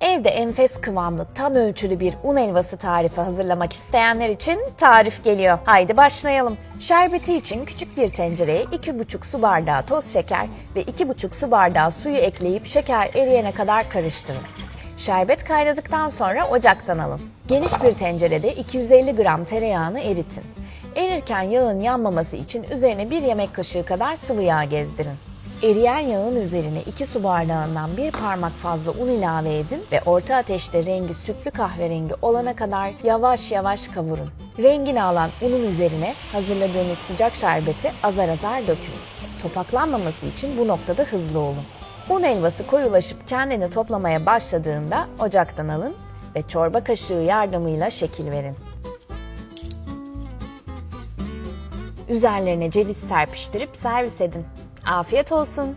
Evde enfes kıvamlı, tam ölçülü bir un helvası tarifi hazırlamak isteyenler için tarif geliyor. Haydi başlayalım. Şerbeti için küçük bir tencereye 2,5 su bardağı toz şeker ve 2,5 su bardağı suyu ekleyip şeker eriyene kadar karıştırın. Şerbet kaynadıktan sonra ocaktan alın. Geniş bir tencerede 250 gram tereyağını eritin. Erirken yağın yanmaması için üzerine bir yemek kaşığı kadar sıvı yağ gezdirin. Eriyen yağın üzerine 2 su bardağından bir parmak fazla un ilave edin ve orta ateşte rengi sütlü kahverengi olana kadar yavaş yavaş kavurun. Rengini alan unun üzerine hazırladığınız sıcak şerbeti azar azar dökün. Topaklanmaması için bu noktada hızlı olun. Un helvası koyulaşıp kendini toplamaya başladığında ocaktan alın ve çorba kaşığı yardımıyla şekil verin. Üzerlerine ceviz serpiştirip servis edin. Afiyet olsun.